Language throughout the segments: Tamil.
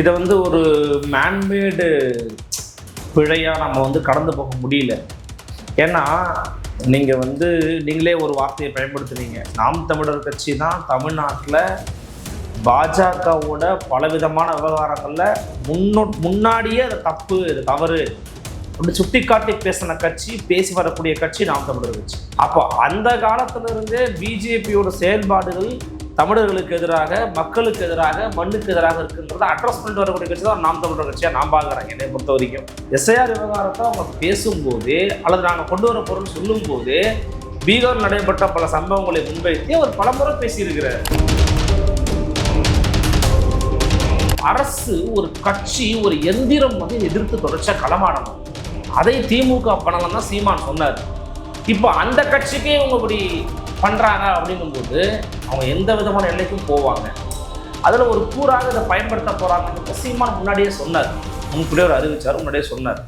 இதை வந்து ஒரு மேன்மேடு பிழையாக நம்ம வந்து கடந்து போக முடியல. ஏன்னா நீங்கள் வந்து நீங்களே ஒரு வார்த்தையை பயன்படுத்துனீங்க. நாம் தமிழர் கட்சி தான் தமிழ்நாட்டில் பாஜகவோட பலவிதமான விவகாரங்களில் முன்னோ முன்னாடியே அது தப்பு இது தவறு. அப்படி சுட்டிக்காட்டி பேசின கட்சி பேசி வரக்கூடிய கட்சி நாம் தமிழர் கட்சி. அப்போ அந்த காலத்திலிருந்தே பிஜேபியோட செயல்பாடுகள் தமிழர்களுக்கு எதிராக மக்களுக்கு எதிராக மண்ணுக்கு எதிராக இருக்குன்றத அட்ரஸ் பண்ணிட்டு வரக்கூடிய கட்சி தான் நாம் தமிழர் கட்சியாக நாம் பார்க்குறாங்க என்னை பொறுத்த வரைக்கும் எஸ்ஐஆர் விவகாரத்தை அவங்க பேசும்போது அல்லது நாங்கள் கொண்டு வர பொருள் சொல்லும்போது பீகார் நடைபெற்ற பல சம்பவங்களை முன்வைத்து அவர் பலமுறை பேசியிருக்கிறார். அரசு ஒரு கட்சி ஒரு எந்திரம் வந்து எதிர்த்து தொடர்ச்சியாக களமாடணும். அதை திமுக பண்ணலாம் தான் சீமான் சொன்னார். இப்போ அந்த கட்சிக்கே இவங்க இப்படி பண்ணுறாங்க அப்படிங்கும்போது அவங்க எந்த விதமான எல்லைக்கும் போவாங்க. அதில் ஒரு கூறாக இதை பயன்படுத்த போகிறாங்கன்னு சீமான் முன்னாடியே சொன்னார். முன்கூடியே அவர் அறிவிச்சார் முன்னாடியே சொன்னார்.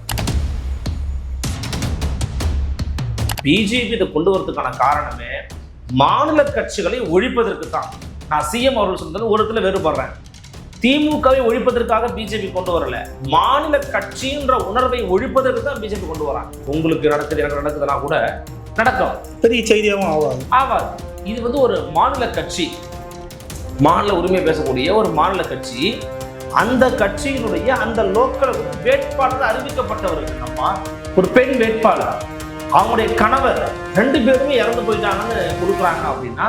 பிஜேபி இதை கொண்டு வரதுக்கான காரணமே மாநில கட்சிகளை ஒழிப்பதற்கு தான் நான் சிஎம் அவர்கள் சொன்னது ஒரு இடத்துல வேறுபடுறேன். திமுகவை ஒழிப்பதற்காக பிஜேபி கொண்டு வரல. மாநில கட்சின்ற உணர்வை ஒழிப்பதற்கு தான் பிஜேபி கொண்டு வராங்க. உங்களுக்கு நடக்குது எனக்கு நடக்குதுன்னா கூட நடக்கும். பெரிய செய்தியாகவும் ஆகாது ஆவாது. இது வந்து ஒரு மாநில கட்சி. மாநில உரிமை பேசக்கூடிய ஒரு மாநில கட்சி. அந்த கட்சியினுடைய அந்த லோக்கல் வேட்பாளர் அறிவிக்கப்பட்டவர்கள் நம்ம. ஒரு பெண் வேட்பாளர். அவங்களுடைய கணவர் ரெண்டு பேருமே இறந்து போயிட்டாங்கன்னு கொடுக்குறாங்க அப்படின்னா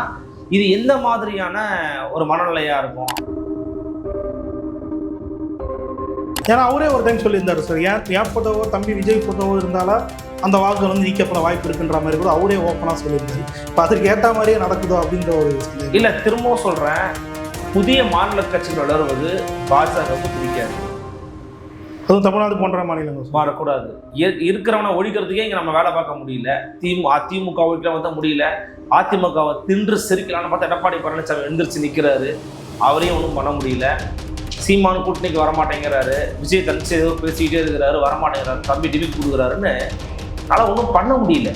இது எந்த மாதிரியான ஒரு மனநிலையா இருக்கும்? ஏன்னா அவரே ஒரு டைம் சொல்லியிருந்தாரு சார் ஏன் என் ஃபோட்டோவோ தம்பி விஜய் ஃபோட்டோவோ இருந்தாலும் அந்த வாக்குகள் வந்து நீக்கப்பட வாய்ப்பு இருக்குன்ற மாதிரி கூட அவரே ஓப்பனாக சொல்லியிருந்தாரு. இப்போ அதற்கு ஏற்ற மாதிரியே நடக்குதோ அப்படின்ற ஒரு. இல்ல. திரும்பவும் சொல்றேன். புதிய மாநில கட்சிகள் வளருவது பாஜகவுக்கு பிடிக்காது. அதுவும் தமிழ்நாடு போன்ற மாநிலங்கள். இரு- இருக்கிறவனை ஒழிக்கிறதுக்கே இங்க நம்ம வேலை பார்க்க முடியல. திமு அதிமுக ஒழிக்கலாம் தான் முடியல. அதிமுகவை தின்று செரிக்கலாம்னு பார்த்தா எடப்பாடி பழனிசாமி எழுந்திரிச்சு நிற்கிறாரு அவரையும் ஒன்றும் பண்ண முடியல. சீமான் கூட்டணிக்கு வரமாட்டேங்கிறாரு. விஜய் தனிச்சு ஏதோ பேசிக்கிட்டே இருக்கிறாரு வரமாட்டேங்கிறாரு. தம்பி டிவி கொடுக்குறாருன்னு அதனால் ஒன்றும் பண்ண முடியல.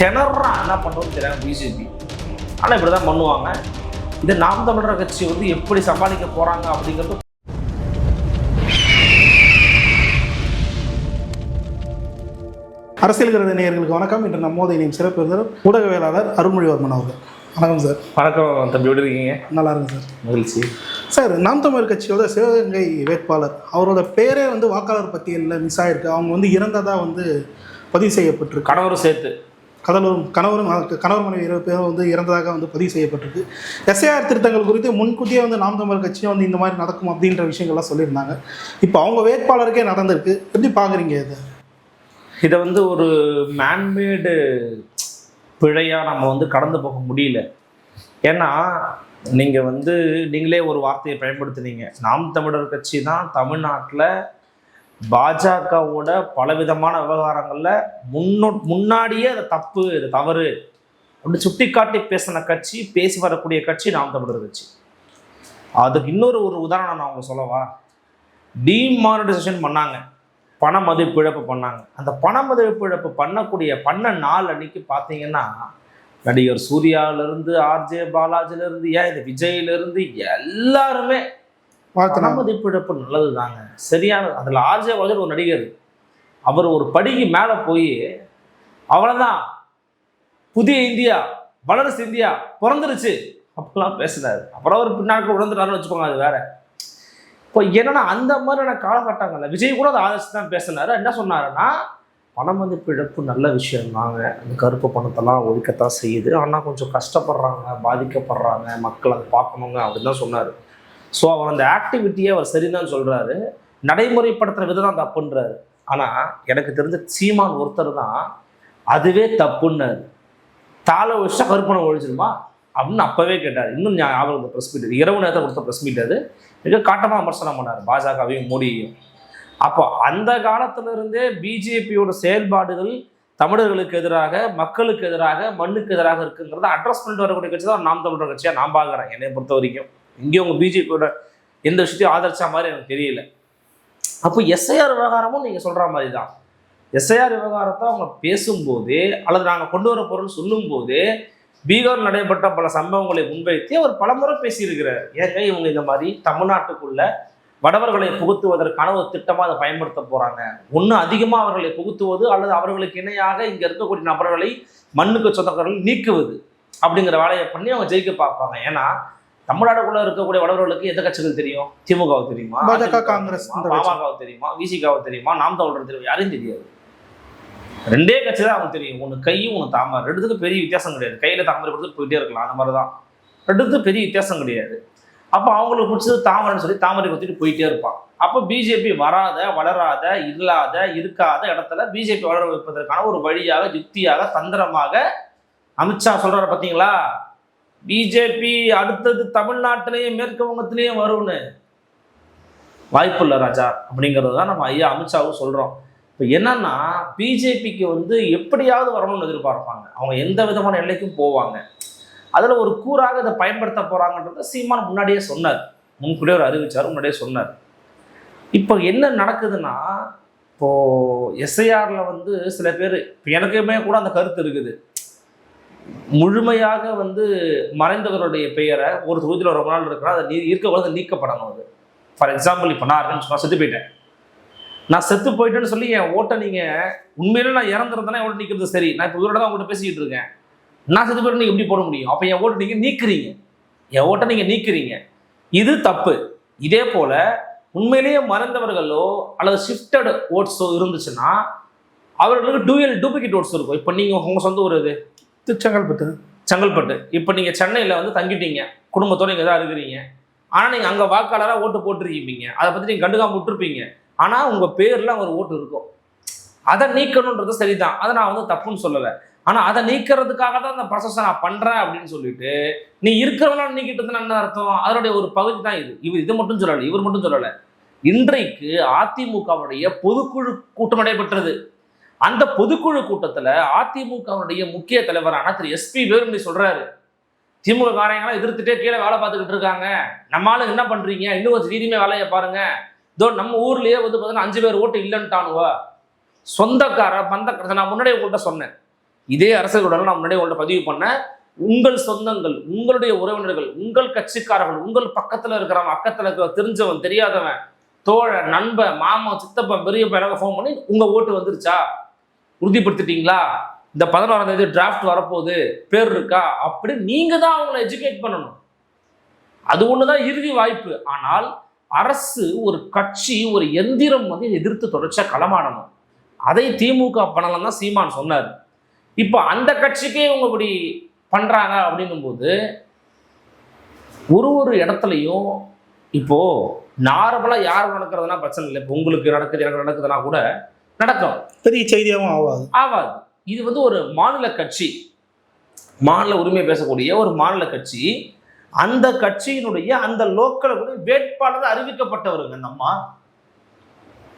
திணறான் என்ன பண்ணுறதுன்னு தெரியாது பிஜேபி ஆனால் இப்படி தான் பண்ணுவாங்க. இந்த நாம் தமிழர் கட்சி வந்து எப்படி சமாளிக்க போகிறாங்க அப்படிங்கிறது அரசியல் கருத நேயர்களுக்கு வணக்கம். இன்று நம்மோதை இணையும் சிறப்பு ஊடகவியலாளர் அருள்மொழிவர்மன் அவர்கள். வணக்கம் சார். வணக்கம் தம்பி எப்படி இருக்கீங்க? நல்லா இருக்கு சார். மகிழ்ச்சி. சார் நாம் தமிழர் கட்சியோட சிவகங்கை வேட்பாளர் அவரோட பேரே வந்து வாக்காளர் பட்டியலில் மிஸ் ஆயிருக்கு. அவங்க வந்து இறந்ததா வந்து பதிவு செய்யப்பட்டிருக்கு. கணவரும் சேர்த்து. கடலூரும் கணவரும் கணவர் மனைவி இருபது பேரும் வந்து இறந்ததாக வந்து பதிவு செய்யப்பட்டிருக்கு. எஸ்ஐஆர் திருத்தங்கள் குறித்து முன்கூட்டியே வந்து நாம் தமிழர் கட்சியும் வந்து இந்த மாதிரி நடக்கும் அப்படின்ற விஷயங்கள்லாம் சொல்லியிருந்தாங்க. இப்போ அவங்க வேட்பாளருக்கே நடந்திருக்கு. எப்படி பார்க்குறீங்க இதை? இதை வந்து ஒரு மேன்மேடு பிழையாக நம்ம வந்து கடந்து போக முடியல. ஏன்னா நீங்கள் வந்து நீங்களே ஒரு வார்த்தையை பயன்படுத்துனீங்க. நாம் தமிழர் கட்சி தான் தமிழ்நாட்டில் பாஜகவோட பலவிதமான விவகாரங்களில் முன்னோ முன்னாடியே அது தப்பு இது தவறு அப்படி சுட்டிக்காட்டி பேசின கட்சி பேசி வரக்கூடிய கட்சி நாம் தமிழர் கட்சி. அதுக்கு இன்னொரு ஒரு உதாரணம் நான் உங்களுக்கு சொல்லவா? டிமானிட்டைசேஷன் பண்ணாங்க. பண மதிப்பிழப்பு பண்ணாங்க. அந்த பண மதிப்பிழப்பு பண்ணக்கூடிய பண்ண நாள் அன்னைக்கு பார்த்தீங்கன்னா நடிகர் சூர்யாவிலேருந்து ஆர்ஜே பாலாஜிலேருந்து ஏன் இந்த விஜயிலேருந்து எல்லாருமே பண மதிப்பிழப்பு நல்லது தாங்க சரியான அதில் ஆர்ஜே பாலாஜி ஒரு நடிகர் அவர் ஒரு படிக்கு மேலே போய் அவ்வளோதான் புதிய இந்தியா வளர்ச்சி இந்தியா பிறந்துருச்சு. அப்படிலாம் பேசினார். அப்புறம் அவர் பின்னாட்கள் உணர்ந்துட்டாருன்னு வச்சுக்கோங்க அது வேற. இப்போ என்னன்னா அந்த மாதிரியான காலகட்டங்கள்ல விஜய் கூட அதை ஆதரிச்சு தான் பேசினாரு. என்ன சொன்னாருன்னா பணமதிப்பு இழப்பு நல்ல விஷயம் தாங்க அந்த கருப்பு பணத்தெல்லாம் ஒழிக்கத்தான் செய்யுது. ஆனால் கொஞ்சம் கஷ்டப்படுறாங்க பாதிக்கப்படுறாங்க. மக்கள் அதை பார்க்கணுங்க அப்படின்னு தான் சொன்னார். ஸோ அவர் அந்த ஆக்டிவிட்டியை அவர் சரிதான் சொல்கிறாரு நடைமுறைப்படுத்துகிற விதம் தான் தப்புன்றாரு ஆனால் எனக்கு தெரிஞ்ச சீமான் ஒருத்தர் தான் அதுவே தப்புன்னாரு. தாள வச்சா கருப்பணம் ஒழிச்சிருமா அப்படின்னு அப்போவே கேட்டார். இன்னும் ஞாபகம் ப்ரெஸ் மீட் இரவு நேரத்தை கொடுத்த ப்ரெஸ் மீட் அது. மிக காட்டமாக விமர்சனம் பண்ணார் பாஜகவையும் மோடியையும். அப்போ அந்த காலத்திலிருந்தே பிஜேபியோட செயல்பாடுகள் தமிழர்களுக்கு எதிராக மக்களுக்கு எதிராக மண்ணுக்கு எதிராக இருக்குங்கிறத அட்ரஸ் பண்ணிட்டு வரக்கூடிய கட்சி தான் நாம் தமிழர் கட்சியாக நான் பார்க்குறேன் என்னை பொறுத்த வரைக்கும். இங்கே உங்கள் பிஜேபியோட எந்த விஷயத்தையும் ஆதரிச்ச மாதிரி எனக்கு தெரியல. அப்போ எஸ்ஐஆர் விவகாரமும் நீங்கள் சொல்கிற மாதிரி தான். எஸ்ஐஆர் விவகாரத்தை அவங்க பேசும்போது அல்லது நாங்கள் கொண்டு வர பொருள் சொல்லும்போது பீகார் நடைபெற்ற பல சம்பவங்களை முன்வைத்து அவர் பலமுறை பேசியிருக்கிறார். ஏங்க இவங்க இந்த மாதிரி தமிழ்நாட்டுக்குள்ள வடவர்களை புகுத்துவதற்கான ஒரு திட்டமா அதை பயன்படுத்த போறாங்க. ஒண்ணு அதிகமா அவர்களை புகுத்துவது அல்லது அவர்களுக்கு இணையாக இங்க இருக்கக்கூடிய நபர்களை மண்ணுக்கு சொந்தக்காரர்கள் நீக்குவது அப்படிங்கிற வேலையை பண்ணி அவங்க ஜெயிக்க பார்ப்பாங்க. ஏன்னா தமிழ்நாடுக்குள்ள இருக்கக்கூடிய வடவர்களுக்கு எந்த கட்சிகள் தெரியும்? திமுகவை தெரியுமா? பாஜக, காங்கிரஸ். பாமகவை தெரியுமா? விசிகாவை தெரியுமா? நாம் தமிழர் தெரியும். யாரையும் தெரியாது. ரெண்டே கட்சி தான் அவனுக்கு தெரியும். ஒன்று கையும் ஒன்று தாமரை. ரெண்டுத்துக்கு பெரிய வித்தியாசம் கிடையாது. கையில் தாமரை கொடுத்து போயிட்டே இருக்கலாம். அந்த மாதிரி தான் ரெண்டுத்துக்கு பெரிய வித்தியாசம் கிடையாது. அப்போ அவங்களுக்கு பிடிச்சது தாமரைன்னு சொல்லி தாமரை கொடுத்துட்டு போயிட்டே இருப்பான். அப்போ பிஜேபி வராத வளராத இல்லாத இருக்காத இடத்துல பிஜேபி வளர வைப்பதற்கான ஒரு வழியாக யுக்தியாக தந்திரமாக அமித்ஷா சொல்கிறார பார்த்தீங்களா பிஜேபி அடுத்தது தமிழ்நாட்டிலேயும் மேற்கு வங்கத்திலேயும் வரும்னு. வாய்ப்பு இல்லை ராஜா. அப்படிங்கிறது தான் நம்ம ஐயா அமித்ஷாவும் சொல்கிறோம் இப்போ என்னன்னா பிஜேபிக்கு வந்து எப்படியாவது வரணும்னு எதிர்பார்ப்பாங்க. அவங்க எந்த விதமான எல்லைக்கும் போவாங்க. அதில் ஒரு கூறாக இதை பயன்படுத்த போகிறாங்கன்றத சீமான் முன்னாடியே சொன்னார். முன்கூடியே ஒரு அறிவிச்சார் முன்னாடியே சொன்னார். இப்போ என்ன நடக்குதுன்னா இப்போது எஸ்ஐஆரில் வந்து சில பேர் இப்போ எனக்குமே கூட அந்த கருத்து இருக்குது. முழுமையாக வந்து மறைந்தவருடைய பெயரை ஒரு தொகுதியில் ரொம்ப நாள் இருக்கிறா அதை நீ இருக்கக்கூடாது நீக்கப்படணும் அது. ஃபார் எக்ஸாம்பிள் இப்போ நான் இருக்கேன்னு சொன்னால் செத்து போயிட்டேன். நான் செத்து போயிட்டேன்னு சொல்லி என் ஓட்டை நீங்கள் உண்மையிலே நான் இறந்துருந்தேன்னா ஓட்டு நிற்கிறது சரி. நான் இப்போ உயிரோட தான் உங்கள்கிட்ட பேசிக்கிட்டு இருக்கேன். நான் செத்து போயிட்டு நீங்கள் எப்படி போட முடியும்? அப்போ என் ஓட்டு நீங்கள் நீக்குறீங்க. என் ஓட்டை நீங்கள் நீக்குறீங்க. இது தப்பு. இதே போல் உண்மையிலேயே மறைந்தவர்களோ அல்லது ஷிஃப்டட் ஓட்ஸோ இருந்துச்சுன்னா அவர்களுக்கு டூயல் டூப்ளிகேட் ஓட்ஸ் இருக்கும். இப்போ நீங்கள் உங்கள் சொந்த ஊர் இது செங்கல்பட்டு. செங்கல்பட்டு. இப்போ நீங்கள் சென்னையில் வந்து தங்கிட்டீங்க. குடும்பத்தோட இங்கே தான் இருக்கிறீங்க. ஆனால் நீங்கள் அங்கே வாக்காளராக ஓட்டு போட்டிருக்கீங்க. அதை பற்றி நீங்கள் கண்டுக்காம விட்டுருப்பீங்க. ஆனால் உங்கள் பேரில் ஒரு ஓட்டு இருக்கும். அதை நீக்கணுன்றது சரிதான். அதை நான் வந்து தப்புன்னு சொல்லலை. ஆனால் அதை நீக்கிறதுக்காக தான் அந்த ப்ராசஸை நான் பண்ணுறேன் அப்படின்னு சொல்லிட்டு நீ இருக்கிறவனா நீக்கிட்டு என்ன அர்த்தம்? அதனுடைய ஒரு பகுதி தான் இது. இவர் இது மட்டும் சொல்லலை இவர் மட்டும் சொல்லலை. இன்றைக்கு அதிமுகவுடைய பொதுக்குழு கூட்டம் நடைபெற்றது. அந்த பொதுக்குழு கூட்டத்தில் அதிமுகவுடைய முக்கிய தலைவரான திரு எஸ்பி வேலுமணி சொல்றாரு. திமுக காரங்களாம் எதிர்த்துட்டே கீழே வேலை பார்த்துக்கிட்டு இருக்காங்க. நம்ம ஆளுங்க என்ன பண்றீங்க? இன்னும் கொஞ்சம் ரீதியுமே வேலையை பாருங்க. இதோ நம்ம ஊர்லயே வந்து பார்த்தீங்கன்னா அஞ்சு பேர் ஓட்டு இல்லைன்ட்டானுவா? சொந்தக்கார பந்தக்கார நான் முன்னாடியே உங்கள்கிட்ட சொன்னேன். இதே அரசியலோட நான் முன்னாடியே உங்கள்கிட்ட பதிவு பண்ணேன். உங்கள் சொந்தங்கள் உங்களுடைய உறவினர்கள் உங்கள் கட்சிக்காரர்கள் உங்கள் பக்கத்தில் இருக்கிறவன் பக்கத்தில் இருக்கிற தெரிஞ்சவன் தெரியாதவன் தோழ நண்பன் மாமன் சித்தப்பன் பெரிய பேராக ஃபோன் பண்ணி உங்கள் ஓட்டு வந்துருச்சா? உறுதிப்படுத்திட்டீங்களா? இந்த பதினோராம் தேதி டிராஃப்ட் வரப்போகுது பேர் இருக்கா? அப்படி நீங்கள் தான் அவங்கள எஜுகேட் பண்ணணும். அது ஒன்று தான் இறுதி வாய்ப்பு. ஆனால் அரசு ஒரு கட்சி ஒரு எந்திரம் வந்து எதிர்த்து தொடர்ச்சியா களமாடணும். அதை திமுக பண்ணலாம் தான் சீமான் சொன்னார். இப்போ அந்த கட்சிக்கே இவங்க இப்படி பண்றாங்க அப்படிங்கும்போது ஒரு ஒரு இடத்துலையும் இப்போ நார்மலா யார் நடக்கிறதுனா பிரச்சனை இல்லை. இப்போ உங்களுக்கு நடக்குது எனக்கு நடக்குதுன்னா கூட நடக்கும். பெரிய செய்தியாகவும் ஆகாது ஆகாது இது வந்து ஒரு மாநில கட்சி. மாநில உரிமை பேசக்கூடிய ஒரு மாநில கட்சி அந்த கட்சியினுடைய அந்த லோக்கலுடைய வேட்பாளர் அறிவிக்கப்பட்டவருங்க இந்த அம்மா.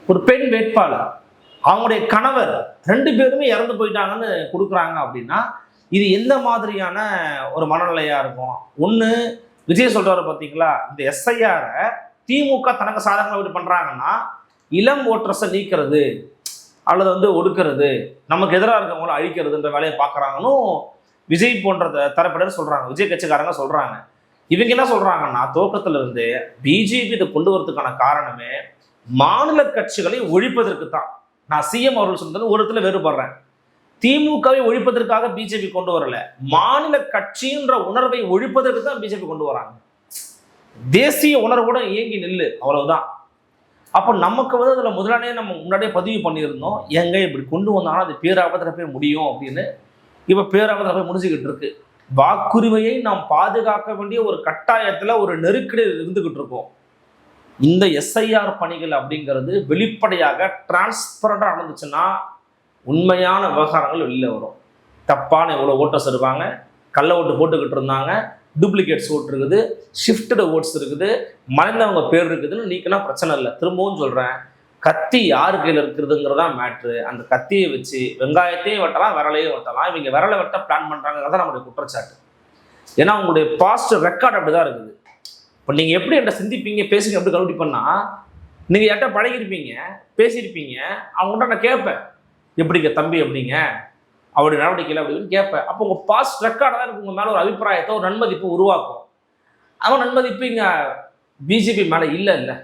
ஒரு பெண் வேட்பாளர். அவங்களுடைய கணவர் ரெண்டு பேருமே இறந்து போயிட்டாங்கன்னு கொடுக்குறாங்க அப்படின்னா இது எந்த மாதிரியான ஒரு மனநிலையாக இருக்கும்? ஒன்று விஜய் சொல்கிறாரு பார்த்தீங்களா இந்த எஸ்ஐஆரை திமுக தனக்கு சாதகமாக விட்டு பண்ணுறாங்கன்னா இளம் ஓட்டரசை நீக்கிறது அல்லது வந்து ஒடுக்கிறது நமக்கு எதிராக இருக்கவங்கள அழிக்கிறதுன்ற வேலையை பார்க்குறாங்கன்னு விஜய் போன்ற த- தரப்பினர் சொல்கிறாங்க விஜய் கட்சிக்காரங்க சொல்கிறாங்க இவங்க என்ன சொல்றாங்கன்னா துவக்கத்துல இருந்து பிஜேபி இதை கொண்டு வரதுக்கான காரணமே மாநில கட்சிகளை ஒழிப்பதற்கு தான். நான் சிஎம் அவர்கள் சொன்னது ஒரு இடத்துல வேறுபடுறேன். திமுகவை ஒழிப்பதற்காக பிஜேபி கொண்டு வரல. மாநில கட்சின்ற உணர்வை ஒழிப்பதற்கு தான் பிஜேபி கொண்டு வராங்க. தேசிய உணர்வோட இயங்கி நில்லு அவ்வளவுதான். அப்போ நமக்கு வந்து அதில் முதலாளியே நம்ம முன்னாடியே பதிவு பண்ணியிருந்தோம். எங்க இப்படி கொண்டு வந்தாலும் அது பேராபத்தில் போய் முடியும் அப்படின்னு இப்போ பேராபத்தில் போய் முடிஞ்சுக்கிட்டு இருக்கு. வாக்குரிமையை நாம் பாதுகாக்க வேண்டிய ஒரு கட்டாயத்தில் ஒரு நெருக்கடியில் இருந்துக்கிட்டு இருக்கோம். இந்த எஸ்ஐஆர் பணிகள் அப்படிங்கிறது வெளிப்படையாக டிரான்ஸ்பரண்டாக நடந்துச்சுன்னா உண்மையான விவகாரங்கள் வெளியில் வரும். தப்பான எவ்வளோ ஓட்டர்ஸ் இருப்பாங்க கள்ள ஓட்டு போட்டுக்கிட்டு இருந்தாங்க டூப்ளிகேட்ஸ் ஓட்டு இருக்குது ஷிஃப்டட் ஓட்ஸ் இருக்குது மறைந்தவங்க பேர் இருக்குதுன்னு நீக்கெல்லாம் பிரச்சனை இல்லை. திரும்பவும் சொல்கிறேன் கத்தி யார் கையில் இருக்கிறதுங்கிறதா மேட்ரு அந்த கத்தியை வச்சு வெங்காயத்தையும் வெட்டலாம் விரலையும் வெட்டலாம். இவங்க விரலை வெட்ட பிளான் பண்ணுறாங்கிறத நம்மளுடைய குற்றச்சாட்டு. ஏன்னா உங்களுடைய பாஸ்ட் ரெக்கார்ட் அப்படி தான் இருக்குது. இப்போ நீங்கள் எப்படி என்கிட்ட சிந்திப்பீங்க பேசுங்க எப்படி கண்டுபிடிப்பேன்னா நீங்கள் யார்கிட்ட பழகிருப்பீங்க பேசியிருப்பீங்க அவங்ககிட்ட நான் கேட்பேன். எப்படிங்க தம்பி எப்படிங்க? அவருடைய நடவடிக்கையில் அப்படின்னு கேட்பேன். அப்போ உங்கள் பாஸ்ட் ரெக்கார்டாக தான் உங்கள் மேலே ஒரு அபிப்பிராயத்தை ஒரு நன்மதிப்பு உருவாக்கும். அவன் நன்மதிப்பு இங்கே பிஜேபி மேலே இல்லை இல்லை.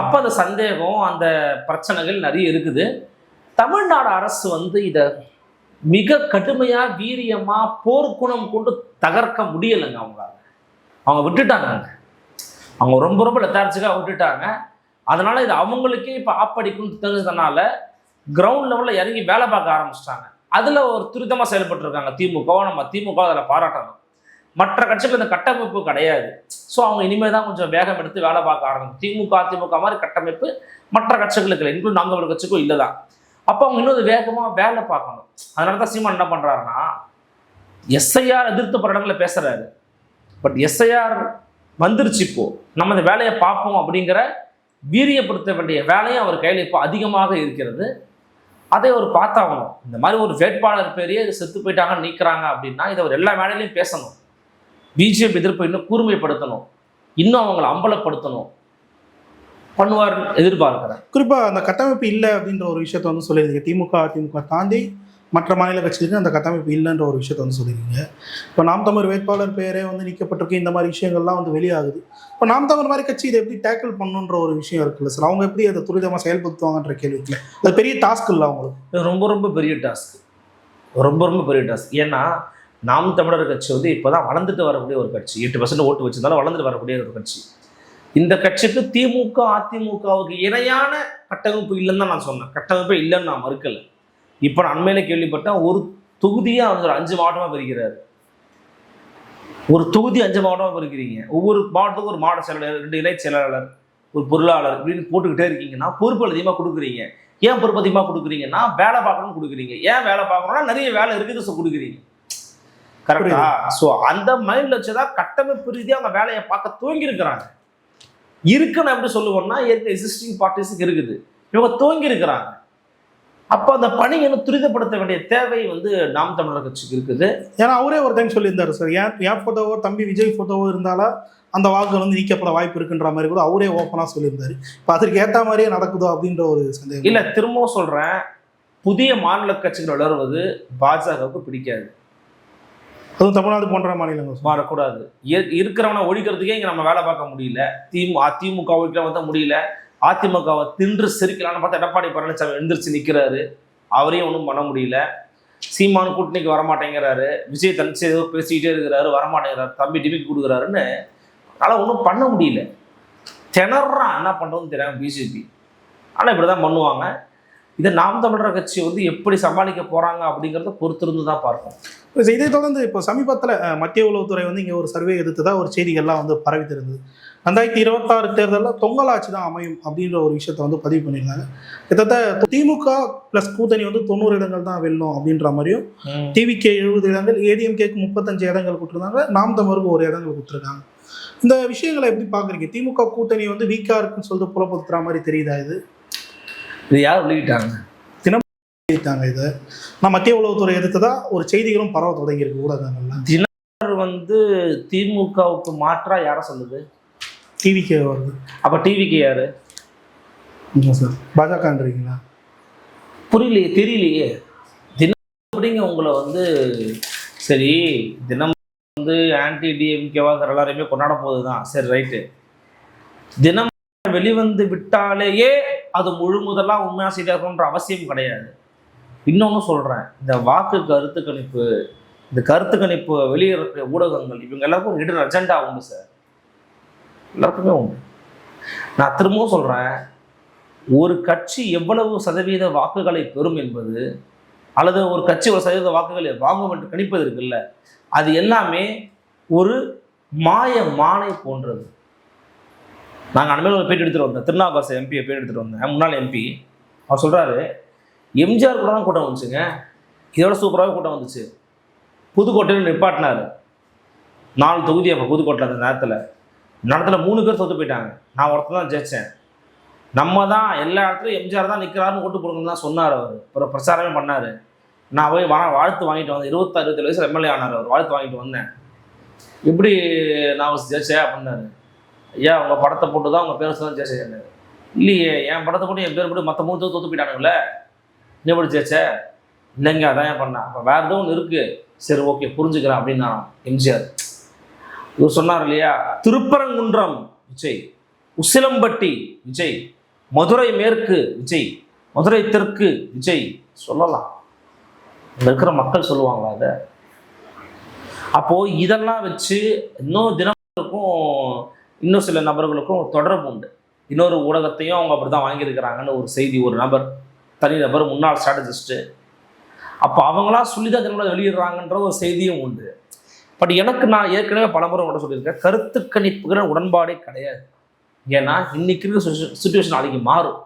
அப்ப அந்த சந்தேகம் அந்த பிரச்சனைகள் நிறைய இருக்குது. தமிழ்நாடு அரசு வந்து இதை மிக கடுமையா வீரியமா போர்க்குணம் கொண்டு தகர்க்க முடியலைங்க அவங்களால. அவங்க விட்டுட்டாங்க அவங்க ரொம்ப ரொம்ப லெத்தார்ச்சிக்காக விட்டுட்டாங்க. அதனால இது அவங்களுக்கே இப்போ ஆப்படிக்குன்னு தெரிஞ்சதுனால கிரவுண்ட் லெவலில் இறங்கி வேலை பார்க்க ஆரம்பிச்சிட்டாங்க. அதில் ஒரு துரிதமாக செயல்பட்டுருக்காங்க. திமுகவை நம்ம திமுக அதில் பாராட்டணும். மற்ற கட்சிகள் இந்த கட்டமைப்பு கிடையாது. ஸோ அவங்க இனிமேல் தான் கொஞ்சம் வேகம் எடுத்து வேலை பார்க்க ஆரம்பிக்கும். திமுக அதிமுக மாதிரி கட்டமைப்பு மற்ற கட்சிகளுக்கு இல்லை. இன்க்ளூட் நாங்கள் ஒரு கட்சிக்கும் இல்லை தான் அப்போ அவங்க இன்னும் வேகமாக வேலை பார்க்கணும். அதனால தான் சீமான் என்ன பண்ணுறாருன்னா எஸ்ஐஆர் எதிர்த்து பல இடங்களில் பேசுகிறாரு பட் எஸ்ஐஆர் வந்துருச்சு இப்போ. நம்ம இந்த வேலையை பார்ப்போம் அப்படிங்கிற வீரியப்படுத்த வேண்டிய வேலையும் அவர் கையில் இப்போ அதிகமாக இருக்கிறது. அதை அவர் பார்த்தாகணும். இந்த மாதிரி ஒரு வேட்பாளர் பேரையே செத்து போயிட்டாங்கன்னு நீக்கிறாங்க அப்படின்னா இதை அவர் எல்லா வேலையிலையும் பேசணும். பிஜேபி எதிர்ப்பை இன்னும் கூர்மைப்படுத்தணும். இன்னும் அவங்கள அம்பலப்படுத்தணும். பண்ணுவார் எதிர்பார்க்கிறேன். குறிப்பா அந்த கட்டமைப்பு இல்லை அப்படின்ற ஒரு விஷயத்த வந்து சொல்லியிருக்கீங்க. திமுக அதிமுக தாண்டி மற்ற மாநில கட்சிகளுக்கு அந்த கட்டமைப்பு இல்லைன்ற ஒரு விஷயத்த வந்து சொல்லியிருக்கீங்க. இப்போ நாம் தமிழ் வேட்பாளர் பேரே வந்து நீக்கப்பட்டிருக்கு. இந்த மாதிரி விஷயங்கள்லாம் வந்து வெளியாகுது. இப்போ நாம் தமிழ் மாதிரி கட்சி இதை எப்படி டேக்கிள் பண்ணணுன்ற ஒரு விஷயம் இருக்குல்ல சார்? அவங்க எப்படி அதை துரிதமாக செயல்படுத்துவாங்கன்ற கேள்வி இருக்குல்ல அது பெரிய டாஸ்க் இல்லை அவங்களுக்கு. ரொம்ப ரொம்ப பெரிய டாஸ்க். ரொம்ப ரொம்ப பெரிய டாஸ்க். ஏன்னா நாம் தமிழர் கட்சி வந்து இப்போ தான் வளர்ந்துட்டு வரக்கூடிய ஒரு கட்சி. எட்டு பர்சன்ட் ஓட்டு வச்சிருந்தாலும் வளர்ந்துட்டு வரக்கூடிய ஒரு கட்சி. இந்த கட்சிக்கு திமுக அதிமுகவுக்கு இணையான கட்டமைப்பு இல்லைன்னு தான் நான் சொன்னேன். கட்டமைப்பு இல்லைன்னு நான் மறுக்கலை. இப்போ நான் அண்மையில கேள்விப்பட்டேன் ஒரு தொகுதியாக அவர் ஒரு அஞ்சு மாவட்டமாக பிரிக்கிறார். ஒரு தொகுதி அஞ்சு மாவட்டமாக பிரிக்கிறீங்க. ஒவ்வொரு மாவட்டத்துக்கும் ஒரு மாவட்ட செயலாளர் ரெண்டு இணை செயலாளர் ஒரு பொருளாளர் இப்படின்னு போட்டுக்கிட்டே இருக்கீங்கன்னா பொறுப்பு அதிகமாக கொடுக்குறீங்க. ஏன் பொறுப்பு அதிகமாக கொடுக்குறீங்கன்னா வேலை பார்க்கணும்னு கொடுக்குறீங்க. ஏன் வேலை பார்க்கணும்னா நிறைய வேலை இருக்குது கொடுக்குறீங்க. கரெக்டா ஸோ அந்த மைண்டில் வச்சு தான் கட்டமைப்பு ரீதியாக அவங்க வேலையை பார்க்க துவங்கி இருக்கிறாங்க இருக்குன்னு எப்படி சொல்லுவோம்னா ஏற்கனவே எக்ஸிஸ்டிங் பார்ட்டிஸுக்கு இருக்குது. இவங்க துவங்கி இருக்கிறாங்க அப்போ அந்த பணியை இன்னும் துரிதப்படுத்த வேண்டிய தேவை வந்து நாம் தமிழர் கட்சிக்கு இருக்குது. ஏன்னா அவரே ஒரு டைம் சொல்லியிருந்தாரு சார் ஏன் என் ஃபோட்டோவோ தம்பி விஜய் ஃபோட்டோவோ இருந்தாலும் அந்த வாக்குகள் வந்து நீக்கப்பட வாய்ப்பு இருக்குன்ற மாதிரி கூட அவரே ஓப்பனாக சொல்லியிருந்தாரு. இப்போ அதற்கு ஏற்ற மாதிரியே நடக்குதோ அப்படின்ற ஒரு சந்தேகம். இல்ல திரும்பவும் சொல்றேன். புதிய மாநில கட்சிகள் வளருவது பாஜகவுக்கு பிடிக்காது. அதுவும் தமிழ்நாடு போன்ற மாநிலங்கள். மாறக்கூடாது. இருக்கிறவனை ஒழிக்கிறதுக்கே இங்கே நம்ம வேலை பார்க்க முடியல. திமு அதிமுக ஒழிக்கலாம் பார்த்தா முடியல. அதிமுகவை தின்று சிரிக்கலாம்னு பார்த்தா எடப்பாடி பழனிசாமி எழுந்திரிச்சு நிற்கிறாரு அவரையும் ஒன்றும் பண்ண முடியல. சீமான் கூட்டணிக்கு வரமாட்டேங்கிறாரு. விஜய் தனிச்சு ஏதோ பேசிக்கிட்டே இருக்கிறாரு. வரமாட்டேங்கிறாரு. தம்பி டிவிக்கு கொடுக்குறாருன்னு அதனால் ஒன்றும் பண்ண முடியல. திணறான் என்ன பண்ணுறதுன்னு தெரியாமல் பிஜேபி ஆனால் இப்படி தான் பண்ணுவாங்க. இதை நாம் தமிழர் கட்சி வந்து எப்படி சமாளிக்க போகிறாங்க அப்படிங்கிறத பொறுத்திருந்து தான் பார்ப்போம் இதை தொடர்ந்து இப்போ சமீபத்தில் மத்திய உளவுத்துறை வந்து இங்கே ஒரு சர்வே எடுத்ததா ஒரு செய்திகள்லாம் வந்து பரவி தெரிந்தது ரெண்டாயிரத்தி இருபத்தாறு தேர்தலில் தொங்கல் ஆட்சி தான் அமையும் அப்படின்ற ஒரு விஷயத்தை வந்து பதிவு பண்ணியிருந்தாங்க. கிட்டத்தட்ட திமுக ப்ளஸ் கூட்டணி வந்து தொண்ணூறு இடங்கள் தான் வெல்லும் அப்படின்ற மாதிரியும் டிவிகே எழுபது இடங்கள் ஏடிஎம்கேக்கு முப்பத்தஞ்சு இடங்கள் கொடுத்துருந்தாங்க. நாம் தமிழருக்கு ஒரு இடங்கள் கொடுத்துருக்காங்க. இந்த விஷயங்களை எப்படி பார்க்குறீங்க? திமுக கூட்டணி வந்து வீக்காக இருக்குன்னு சொல்லிட்டு புலப்படுத்துற மாதிரி தெரியுதா இது? இது யார் வெளியிட்டாங்க? சொல்லிட்டாங்க இது. நான் மத்திய உளவுத்துறை எடுத்ததா? ஒரு செய்திகளும் பரவ தொடங்கியிருக்கு ஊடகங்கள்ல. அவர் வந்து திமுகவுக்கு மாற்றா யாரை சொல்லுது? டிவிக்கே வருது. அப்ப டிவிக்கு யாரு? சார். பாஜகன்றீங்களா புரியலையே தெரியலையே. தினம் எப்படிங்க உங்களை வந்து சரி தினம் வந்து ஆன்டி டிஎம்கேவா எல்லாரையுமே கொண்டாட போகுது தான் சரி ரைட்டு தினம் வெளிவந்து விட்டாலேயே அது முழு முதலாக உண்மையா செய்தியாக அவசியம் கிடையாது. இன்னொன்று சொல்கிறேன் இந்த வாக்கு கருத்து கணிப்பு இந்த கருத்து கணிப்பு வெளியிடக்கூடிய ஊடகங்கள் இவங்க எல்லாருக்கும் ஒரு ஹிடன் அஜெண்டா உண்டு சார் எல்லாருக்குமே உண்டு. நான் திரும்பவும் சொல்கிறேன் ஒரு கட்சி எவ்வளவு சதவீத வாக்குகளை பெறும் என்பது அல்லது ஒரு கட்சி ஒரு சதவீத வாக்குகளை வாங்கும் என்று கணிப்பது இருக்குல்ல அது எல்லாமே ஒரு மாய மானை போன்றது. நாங்கள் அனுமையில் ஒரு பேட்டி எடுத்துகிட்டு வந்தோம். திருநாவுக்கரசு எம்பியை பேட்டி எடுத்துகிட்டு வந்தேன் முன்னாள் எம்பி அவர் சொல்கிறாரு எம்ஜிஆர் கூட தான் கூட்டம் வந்துச்சுங்க. இதோட சூப்பராகவே கூட்டம் வந்துச்சு. புதுக்கோட்டையில் நிப்பாட்டினார். நாலு தொகுதி அப்போ புதுக்கோட்டையில் அந்த நேரத்தில். நேரத்தில் மூணு பேர் சொத்து போயிட்டாங்க. நான் ஒருத்தர் தான் ஜெயிச்சேன். நம்ம தான் எல்லா இடத்துலையும் எம்ஜிஆர் தான் நிற்கிறாருன்னு ஓட்டு போடுங்கன்னு தான் சொன்னார் அவர். அப்புறம் பிரச்சாரமே பண்ணார். நான் போய் வா வாழ்த்து வாங்கிட்டு வந்தேன். இருபத்தாறு இருபத்தேழு வயசு எம்எல்ஏ ஆனார் அவர். வாழ்த்து வாங்கிட்டு வந்தேன். எப்படி நான் ஜெயிச்சேன் அப்படின்னாரு. ஐயா உங்கள் படத்தை போட்டு தான் உங்கள் பேர் தான் ஜெயிச்சேன் இல்லையே என் படத்தை போட்டு என் பேர் போட்டு மற்ற மூணு தோத்து போயிட்டானுங்களே. நீ எப்படி ஜெயிச்ச? இல்லைங்க அதான் ஏன் பண்ணேன் அப்போ வேறு எதுவும் ஒன்று இருக்குது சரி ஓகே புரிஞ்சுக்கிறேன் அப்படின்னா எம்ஜிஆர். இவர் சொன்னார் இல்லையா? திருப்பரங்குன்றம் விஜய். உசிலம்பட்டி விஜய். மதுரை மேற்கு விஜய். மதுரை தெற்கு விஜய். சொல்லலாம். இங்க இருக்கிற மக்கள் சொல்லுவாங்களா அதை அப்போது இதெல்லாம் வச்சு இன்னும் தினமலருக்கும் இன்னும் சில நபர்களுக்கும் தொடர்பு உண்டு. இன்னொரு ஊடகத்தையும் அவங்க அப்படிதான் வாங்கியிருக்கிறாங்கன்னு ஒரு செய்தி ஒரு நபர் தனி நபர் முன்னாள் ஸ்ட்ராட்டஜிஸ்ட்டு. அப்போ அவங்களா சொல்லி தான் தினமலர் வெளியிடுறாங்கன்ற ஒரு செய்தியும் உண்டு. பட் எனக்கு நான் ஏற்கனவே பலமுறை கூட சொல்லியிருக்கேன் கருத்து கணிப்புகிற உடன்பாடே கிடையாது. ஏன்னா இன்னைக்கு இருக்கிற சுச்சுவேஷன் நாளைக்கு மாறும்.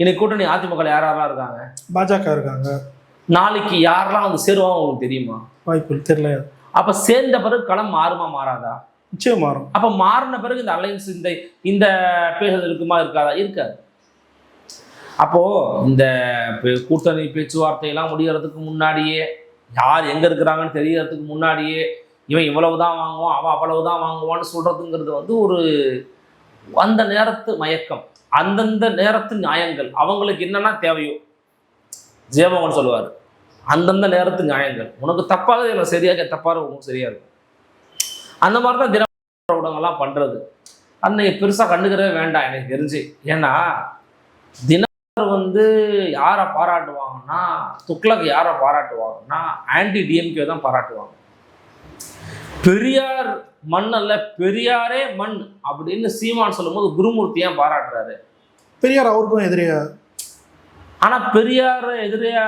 இன்னைக்கு கூட்டணி அதிமுக யார் யாரெல்லாம் இருக்காங்க? பாஜக இருக்காங்க. நாளைக்கு யாரெல்லாம் வந்து சேருவாங்க உங்களுக்கு தெரியுமா? வாய்ப்பு தெரியல அப்ப சேர்ந்த பிறகு களம் மாறுமா மாறாதா? நிச்சயம் மாறும். அப்ப மாறின பிறகு இந்த அலையன்ஸ் இந்த இந்த பேசுறது இருக்குமா இருக்காதா? இருக்காது. அப்போ இந்த கூட்டணி பேச்சுவார்த்தையெல்லாம் முடிகிறதுக்கு முடியறதுக்கு முன்னாடியே யார் எங்க இருக்கிறாங்கன்னு தெரியறதுக்கு முன்னாடியே இவன் இவ்வளவுதான் வாங்குவான் அவன் அவ்வளவுதான் வாங்குவான்னு சொல்றதுங்கிறது வந்து ஒரு அந்த நேரத்து மயக்கம் அந்தந்த நேரத்து நியாயங்கள் அவங்களுக்கு என்னென்னா தேவையோ ஜெயமோகன் சொல்லுவார் அந்தந்த நேரத்து நியாயங்கள். உனக்கு தப்பாக எனக்கு சரியாக தப்பாக உனக்கு சரியா இருக்கும். அந்த மாதிரி தான் தின ஊடகங்கள்லாம் பண்ணுறது அன்னைக்கு பெருசாக கண்டுக்கிறவே வேண்டாம் எனக்கு தெரிஞ்சு. ஏன்னா தினகர் வந்து யாரை பாராட்டுவாங்கன்னா துக்ளக் யாரை பாராட்டுவாங்கன்னா ஆன்டி டிஎம்கே தான் பாராட்டுவாங்க. பெரியார் மண் அல்ல பெரியாரே மண் அப்படின்னு சீமான் சொல்லும்போது குருமூர்த்தி ஏன் பாராட்டுறாரு? பெரியார் அவருக்கும் எதிரியா ஆனா பெரியார் எதிரியா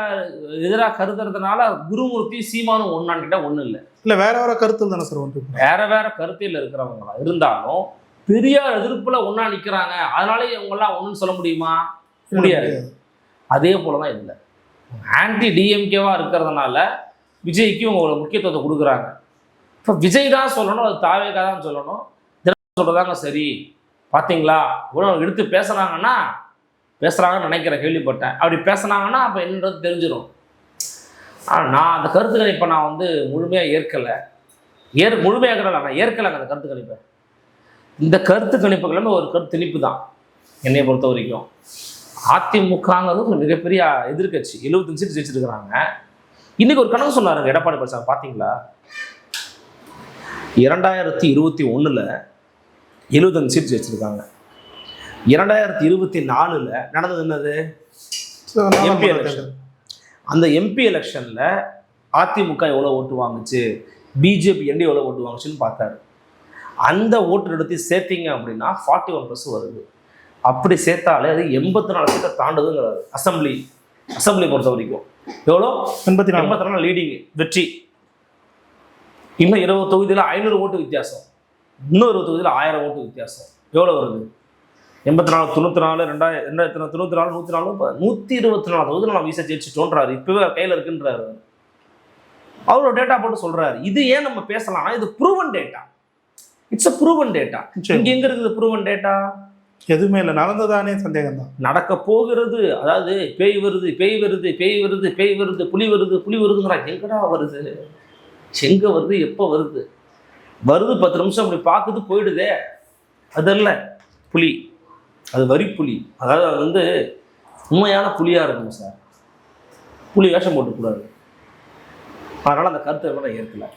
எதிராக கருதுறதுனால குருமூர்த்தி சீமானும் ஒன்னான்கிட்ட ஒன்றும் இல்லை. இல்ல வேற வேற கருத்து தானே சார் ஒன்று? வேற வேற கருத்தில் இருக்கிறவங்களா இருந்தாலும் பெரியார் எதிர்ப்புல ஒண்ணா நிக்கிறாங்க. அதனாலே இவங்கெல்லாம் ஒண்ணுன்னு சொல்ல முடியுமா? முடியாது. அதே போலதான் இதுல ஆன்டி டிஎம்கேவா இருக்கிறதுனால விஜய்க்கு இவங்க முக்கியத்துவத்தை கொடுக்குறாங்க. இப்போ விஜய் தான் சொல்லணும் அது தாவேகா தான் சொல்லணும். தினம் சொல்றதாங்க சரி. பாத்தீங்களா? இவ்வளோ எடுத்து பேசுறாங்கன்னா பேசுகிறாங்கன்னு நினைக்கிறேன் கேள்விப்பட்டேன். அப்படி பேசுனாங்கன்னா அப்போ என்னன்றது தெரிஞ்சிடும் ஆனால் நான் அந்த கருத்து கணிப்பை நான் வந்து முழுமையாக ஏற்கலை. ஏற் முழுமையாக ஏற்கலை நான் ஏற்கலைங்க அந்த கருத்து கணிப்பை இந்த கருத்து கணிப்புகளுமே ஒரு கருத்து திணிப்பு தான் என்னை பொறுத்த வரைக்கும். அதிமுகங்கிறது ஒரு மிகப்பெரிய எதிர்க்கட்சி. எழுபத்தஞ்சு சீட்டு ஜெயிச்சிருக்கிறாங்க. இன்றைக்கி ஒரு கணக்கு சொன்னாருங்க எடப்பாடி பழனிசாமி பார்த்தீங்களா இரண்டாயிரத்தி இருபத்தி ஒன்றில் எழுபத்தஞ்சு சீட் ஜெயிச்சிருக்காங்க. இரண்டாயிரத்தி இருபத்தி நாலுல நடந்தது என்னது? எம்பி எலெக்ஷன் அந்த எம்பி எலெக்ஷன்ல அதிமுக எவ்வளோ ஓட்டு வாங்குச்சு? பிஜேபி என்டி எவ்வளோ ஓட்டு வாங்குச்சுன்னு பார்த்தாரு. அந்த ஓட்டு எடுத்து சேர்த்தீங்க அப்படின்னா ஃபார்ட்டி ஒன் ப்ளஸ் வருது. அப்படி சேர்த்தாலே அது எண்பத்தி நாலு சீட்டை தாண்டுதுங்கிறாரு. அசம்பிளி அசம்பிளி பொறுத்த வரைக்கும். எவ்வளோ? எண்பத்தி நாலு. எண்பத்தி நாலு லீடிங் வெற்றி. இன்னும் இருபது தொகுதியில் ஐநூறு ஓட்டு வித்தியாசம். இன்னும் இருபது தொகுதியில் ஆயிரம் ஓட்டு வித்தியாசம். எவ்வளோ வருது? எண்பத்தி நாலு தொண்ணூற்றி நாலு ரெண்டாயிரம் ரெண்டாயிரத்தி தொண்ணூற்றி நாலு நூற்றி நாலு இப்போ நூற்றி இருபத்தி நாலு தொகுதியில் நான் வீச ஜெயிச்சுட்டோன்றாரு. இப்போவே கையில் இருக்குன்றாரு அவரோட டேட்டா போட்டு சொல்றாரு. இது ஏன் நம்ம பேசலாம்? இது proven data it's a proven data. இங்க எங்க இருக்குது ப்ரூவன் டேட்டா எதுவுமே இல்லை. நடந்ததானே சந்தேகம் தான் நடக்க போகிறது. அதாவது பேய் வருது பேய் வருது பேய் வருது பேய் வருது புலி வருது புலி வருதுங்கிறாங்க எங்கடா வருது? எங்க வருது? எப்போ வருது? வருது பத்து நிமிஷம் அப்படி பார்க்குது போயிடுதே. அதல்ல புலி. அது வரி புலி. அதாவது அது வந்து உண்மையான புலியாக இருக்கும் சார் புலி வேஷம் போட்டுக்கூடாது அதனால் அந்த கருத்தை கூட ஏற்கலை.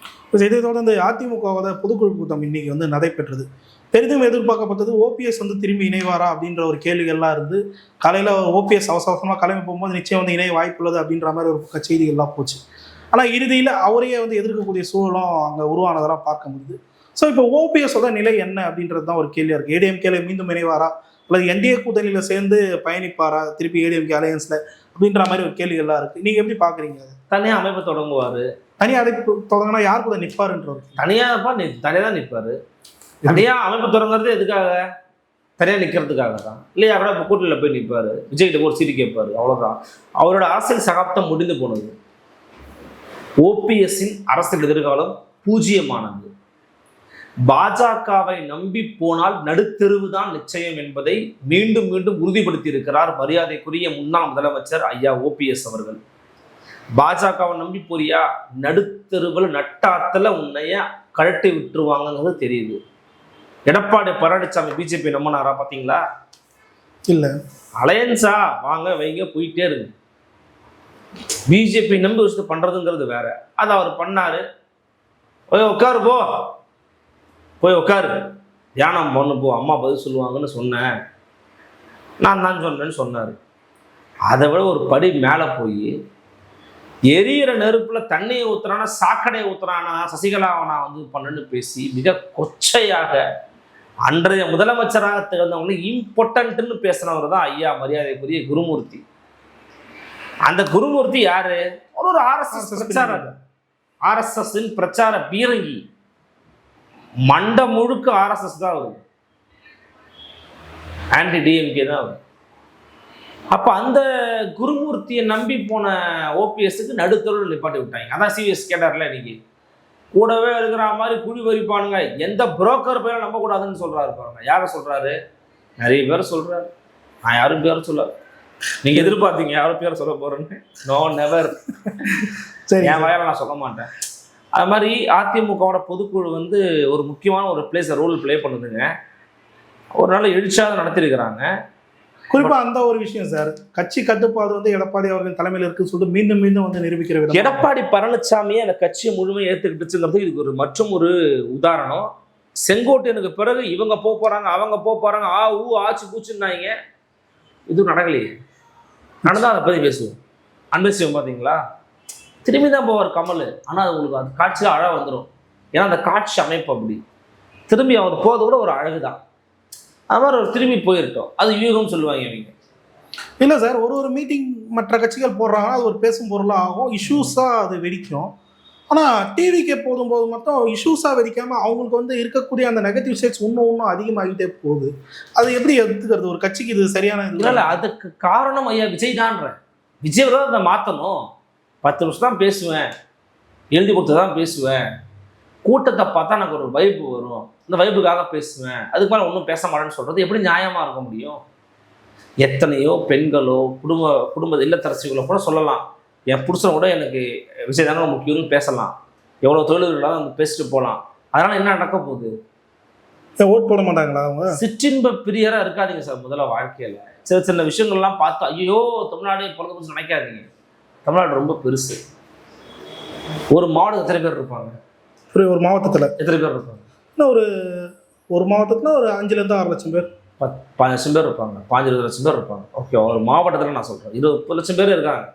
இதை தொடர்ந்து அதிமுகவோட பொதுக்குழு கூட்டம் இன்னைக்கு வந்து நடைபெற்றது. பெரிதும் எதிர்பார்க்கப்பட்டது ஓபிஎஸ் வந்து திரும்பி இணைவாரா அப்படின்ற ஒரு கேள்விகள்லாம் இருந்து காலையில் ஓபிஎஸ் அவசரமாக கிளம்பி போகும்போது நிச்சயம் வந்து இணைய வாய்ப்புள்ளது அப்படின்ற மாதிரி ஒரு பக்க செய்திகள்லாம் போச்சு. ஆனால் இறுதியில் அவரையே வந்து எதிர்க்கக்கூடிய சூழலும் அங்கே உருவானதெல்லாம் பார்க்க முடியுது. ஸோ இப்போ ஓபிஎஸோட நிலை என்ன அப்படின்றது தான் ஒரு கேள்வியாக இருக்குது ஏடிஎம்கேல மீண்டும் இணைவாரா? அல்லது என்டிஏ கூட்டணியில் சேர்ந்து பயணிப்பாரா? திருப்பி ஏடிஎம்கே அலையன்ஸில் அப்படின்ற மாதிரி ஒரு கேள்விகள்லாம் இருக்குது நீங்கள் எப்படி பார்க்குறீங்க அதை? தனியா அமைப்பு தொடங்குவாரு. தனி அடைப்பு தொடங்கினா யார் கூட நிற்பாருன்ற ஒரு தனியாப்பா நி தனியாக தான் நிற்பாரு தனியா அமைப்பு தொடங்குறது எதுக்காக? தனியாக நிற்கிறதுக்காக தான். இல்லையா கூட இப்போ கூட்டணியில் போய் நிற்பாரு விஜய்கிட்ட ஒரு சீட்டு கேட்பாரு. அவ்வளோதான் அவரோட அரசியல் சகாப்தம் முடிந்து போனது. ஓபிஎஸ்ஸின் அரசியல் எதிர்காலம் பூஜ்ஜியமானது. பாஜகவை நம்பி போனால் நடுத்தெருவு தான் நிச்சயம் என்பதை மீண்டும் மீண்டும் உறுதிப்படுத்தி இருக்கிறார் மரியாதைக்குரிய முன்னாள் முதலமைச்சர் ஐயா ஓபிஎஸ் அவர்கள். பாஜகவை நம்பி போறியா? நடுத்தெருவில் நட்டாத்துல உன்னைய கழட்டி விட்டுருவாங்கங்கிறது தெரியுது. எடப்பாடி பழனிசாமி பிஜேபி நம்பினாரா பாத்தீங்களா? இல்லை. அலையன்ஸா? வாங்க வைங்க போயிட்டே இருங்க. பிஜேபி நம்பி விஷயத்தை பண்றதுங்கிறது வேற. அதை அவர் பண்ணாரு. உட்காரு போ. போய் உட்காரு தியானம் பண்ணு போ. அம்மா பதில் சொல்லுவாங்கன்னு சொன்னேன். நான் தான் சொன்னேன்னு சொன்னார். அதை விட ஒரு படி மேலே போய் எரியிற நெருப்புல தண்ணியை ஊத்துறானா சாக்கடையை சசிகலாவை நான் வந்து பண்ணேன்னு பேசி மிக கொச்சையாக அன்றைய முதலமைச்சராக திகழ்ந்தவங்க இம்பார்ட்டன்ட்னு பேசினவர் தான் ஐயா மரியாதைக்குரிய குருமூர்த்தி. அந்த குருமூர்த்தி யாரு? அவர் ஒரு ஆர்எஸ்எஸ் பிரச்சாரர் ஆர்எஸ்எஸ் பிரச்சார பீரங்கி. மண்ட முழுக்க ஆர்எஸ்எஸ் தான் அவர் ஆன்டி டிஎம்கே தான் அவர் அப்போ அந்த குருமூர்த்தியை நம்பி போன ஓபிஎஸ்க்கு நடுத்தருள் நிப்பாட்டி விட்டாங்க. அதான் சிவிஎஸ் கேட்டார்ல இன்னைக்கு. கூடவே இருக்கிற மாதிரி குழி வரிப்பானுங்க எந்த புரோக்கர் பேரும் நம்பக்கூடாதுன்னு சொல்றாரு பாருங்க. யாரை சொல்றாரு? நிறைய பேர் சொல்றாரு. நான் யாரும் பேர் சொல்ல நீங்க எதிர்பார்த்தீங்க. யாரும் பேர் சொல்ல போறேன்னு? நோ நெவர் சரி. என் வயலை நான் சொல்ல மாட்டேன். அது மாதிரி அதிமுகவோட பொதுக்குழு வந்து ஒரு முக்கியமான ஒரு பிளேஸ் ரோல் ப்ளே பண்ணுதுங்க. ஒரு நாள் எழுச்சியாக நடத்திருக்கிறாங்க. குறிப்பா அந்த ஒரு விஷயம் சார் கட்சி கட்டுப்பாடு வந்து எடப்பாடி அவர்கள் தலைமையில் இருக்குன்னு சொல்லிட்டு மீண்டும் மீண்டும் வந்து நிரூபிக்கிற விதம்? எடப்பாடி பழனிசாமியே அந்த கட்சியை முழுமையாக ஏற்றுக்கிட்டுச்சுங்கிறது இதுக்கு ஒரு மற்றும் ஒரு உதாரணம். செங்கோட்டையனுக்கு பிறகு இவங்க போக போறாங்க அவங்க போக போறாங்க. ஆ ஊ ஆச்சு பூச்சுன்னாங்க. இது நடக்கலையே. நடந்தா அதை பற்றி பேசுவோம். அன்பு சிவம் பார்த்தீங்களா திரும்பி தான் போவார் கமல். ஆனால் அது உங்களுக்கு அந்த காட்சியில் அழ வந்துடும் ஏன்னா அந்த காட்சி அமைப்பு அப்படி. திரும்பி அவர் போகிறத விட ஒரு அழகு தான் அது மாதிரி ஒரு திரும்பி போயிருக்கோம். அது யூகம் சொல்லுவாங்க இவங்க. இல்ல சார் ஒரு ஒரு மீட்டிங் மற்ற கட்சிகள் போடுறாங்கன்னா அது ஒரு பேசும் பொருளாக ஆகும். இஷ்யூஸா அது வெடிக்கும். ஆனா டிவிக்கு போதும்போது மட்டும் இஷ்யூஸா வெடிக்காம அவங்களுக்கு வந்து இருக்கக்கூடிய அந்த நெகட்டிவ் சைட்ஸ் இன்னும் இன்னும் அதிகமாகிட்டே போகுது. அது எப்படி எடுத்துக்கிறது? ஒரு கட்சிக்கு இது சரியான இல்ல அதுக்கு காரணம் ஐயா விஜய் தான்றேன். விஜய் தான் அதை மாற்றணும் பத்து நிமிஷம் தான் பேசுவேன். எழுதி கொடுத்து தான் பேசுவேன். கூட்டத்தை பார்த்தா எனக்கு ஒரு வைப்பு வரும். இந்த வைப்புக்காக பேசுவேன். அதுக்கு மேலே ஒன்றும் பேச மாட்டேன்னு சொல்கிறது எப்படி நியாயமாக இருக்க முடியும்? எத்தனையோ பெண்களோ குடும்ப குடும்ப இல்லத்தரசிகளோ கூட சொல்லலாம். என் புருஷன் கூட எனக்கு விஜய் தானே முக்கியம்னு பேசலாம். எவ்வளோ தொழில்களாக வந்து பேசிட்டு போகலாம் அதனால் என்ன நடக்க போகுது? ஓட் போட மாட்டாங்களா அவங்க? சிற்றின்ப பிரியரா இருக்காதீங்க சார் முதல்ல வாழ்க்கையில. சின்ன சின்ன விஷயங்கள்லாம் பார்த்து ஐயோ தமிழ்நாடு பிறந்த புதுசு நினைக்காதீங்க. தமிழ்நாடு ரொம்ப பெருசு. ஒரு மாவட்டம் எத்தனை பேர் இருப்பாங்க? ஒரு ஒரு மாவட்டத்துல. எத்தனை பேர் இருப்பாங்க? இன்னும் ஒரு ஒரு மாவட்டத்துல ஒரு அஞ்சுல இருந்து ஆறு லட்சம் பேர். பத் பதினஞ்சு லட்சம் பேர் இருப்பாங்க. பாஞ்சு இருபது லட்சம் பேர் இருப்பாங்க. ஓகே ஒரு மாவட்டத்தில் நான் சொல்கிறேன் இருபது முப்பது லட்சம் பேர் இருக்காங்க.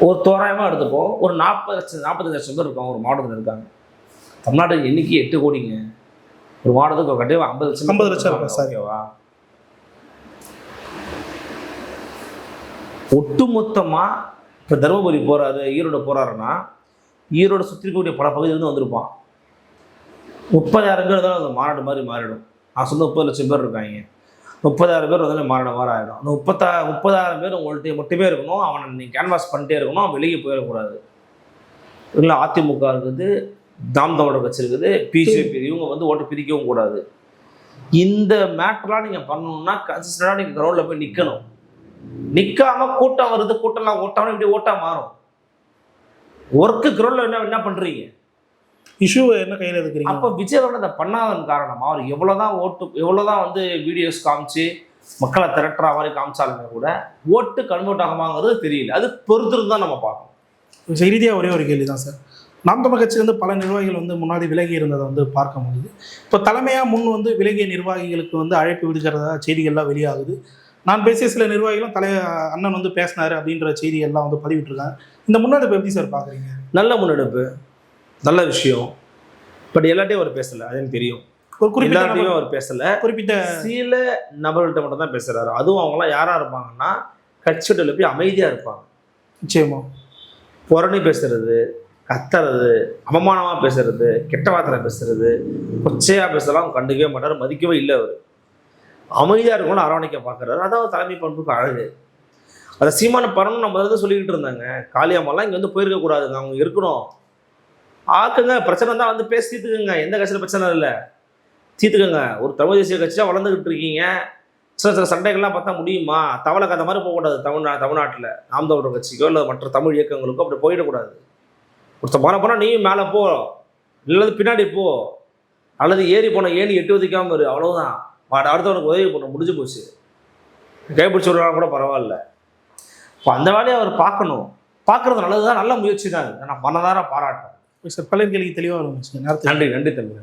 ஒரு தோராயமாக எடுத்துப்போம். ஒரு நாற்பது லட்சம் நாற்பத்தஞ்சு லட்சம் பேர் இருக்காங்க ஒரு மாவட்டத்தில் இருக்காங்க. தமிழ்நாடு எண்ணிக்கை எட்டு கோடிங்க. ஒரு மாவட்டத்துக்கு கண்டிப்பாக ஐம்பது லட்சம் 50 லட்சம். ஓகேவா ஒட்டுமொத்தமாக இப்போ தருமபுரி போகிறாரு ஈரோடு போகிறாருன்னா ஈரோடு சுற்றி இருக்கக்கூடிய பல பகுதியிலேருந்து வந்திருப்பான். முப்பதாயிரம் பேர் தான் அந்த மாநாடு மாதிரி மாறிடும். நான் சொன்ன முப்பது லட்சம் பேர் இருக்காங்க. முப்பதாயிரம் பேர் வந்து மாறின மாதிரி ஆகிடும் அந்த முப்பத்தா முப்பதாயிரம் பேர் உங்கள்கிட்ட மட்டுமே இருக்கணும். அவனை நீங்கள் கேன்வாஸ் பண்ணிட்டே இருக்கணும். அவன் வெளியே போயிடக்கூடாது. இல்லை அதிமுக இருக்குது தாம் தமிழர் கட்சி இருக்குது பிஜேபி இவங்க வந்து ஓட்டு பிரிக்கவும் கூடாது. இந்த மேட்டர்லாம் நீங்கள் பண்ணணும்னா கன்சிஸ்டண்டாக நீங்கள் கிரௌண்டில் போய் நிற்கணும் நிற்காம கூட்டம் வருது கூட்டம்லாம் ஓட்டாமல் இப்படி ஓட்டா மாறும். ஒர்க்கு கிரவுண்டில் என்ன என்ன பண்ணுறீங்க இஷ்யூ என்ன கையில எடுக்கிறீங்க? அப்போ விஜய் வந்து அதை பண்ணாதன் காரணமா? அவர் எவ்வளோதான் ஓட்டு எவ்வளோதான் வந்து வீடியோஸ் காமிச்சு மக்களை திரட்டுற மாதிரி காமிச்சாலுமே கூட ஓட்டு கன்வெர்ட் ஆகுமாங்கிறது தெரியல. அது பொறுத்திருந்து தான் நம்ம பார்க்கணும். செய்தியாக ஒரே ஒரு கேள்வி தான் சார் நாம் தமிழ் கட்சியிலேருந்து பல நிர்வாகிகள் வந்து முன்னாடி விலகி இருந்ததை வந்து பார்க்க முடியுது. இப்போ தலைமையாக முன் வந்து விலகிய நிர்வாகிகளுக்கு வந்து அழைப்பு விடுக்கிறதா செய்திகள்லாம் வெளியாகுது. நான் பேசிய சில நிர்வாகிகளும் தலை அண்ணன் வந்து பேசினாரு அப்படின்ற செய்திகள்லாம் வந்து பதிவிட்டிருக்காங்க. இந்த முன்னெடுப்பு எப்படி சார் பார்க்குறீங்க நல்ல முன்னெடுப்பு. நல்ல விஷயம். பட் எல்லாட்டையும் அவர் பேசல அது எனக்கு தெரியும். ஒரு குறிப்பிட்ட அவர் பேசல. குறிப்பிட்ட சில நபர்கள்ட்ட மட்டும் தான் பேசுறாரு. அதுவும் அவங்களாம் யாரா இருப்பாங்கன்னா கட்சியில் போய் அமைதியா இருப்பாங்க. நிச்சயமா. புரணி பேசுறது கத்துறது அவமானமா பேசுறது கெட்ட வார்த்தை பேசுறது கொச்சையா பேசலாம் கண்டுக்கவே மாட்டார் மதிக்கவே இல்லை அவர். அமைதியாக இருக்கணும்னு அரவணைக்க பார்க்குறாரு அதாவது தலைமை பண்புக்கு அழகு. அதை சீமான பரணும் நம்ம வந்து சொல்லிக்கிட்டு இருந்தாங்க. காளியம்மாலாம் இங்கே வந்து போயிருக்க கூடாதுங்க. அவங்க இருக்கணும். ஆக்குங்க. பிரச்சனை தான் வந்து பேசி தீர்த்துக்குங்க. எந்த கட்சியில் பிரச்சனை இல்லை. தீர்த்துக்கங்க. ஒரு தமிழ் தேசிய கட்சியாக வளர்ந்துக்கிட்டு இருக்கீங்க. சில சில சண்டைகள்லாம் பார்த்தா முடியுமா? தவளை கதை மாதிரி போகக்கூடாது தமிழ்நா தமிழ்நாட்டில். நாம் தமிழர் கட்சிக்கோ இல்லை மற்ற தமிழ் இயக்கங்களுக்கோ அப்படி போயிடக்கூடாது. ஒருத்தர் போன போனால் நீயும் மேலே போ. இல்லது பின்னாடி போ. அல்லது ஏறி போன ஏணி எட்டு ஒதுக்காம இரு. அவ்வளோதான் வாட அடுத்தவனுக்கு உதவி பண்ண முடிஞ்சு போச்சு. கைப்பிடிச்சு விடுறாங்க கூட பரவாயில்ல. இப்போ அந்த வேலையை அவர் பார்க்கணும். பார்க்கறது நல்லது தான் நல்ல முயற்சி தான் நான் மனதார பாராட்டுறேன் சார் பலர் கேள்வி தெளிவாக நன்றி நன்றி தம்பி.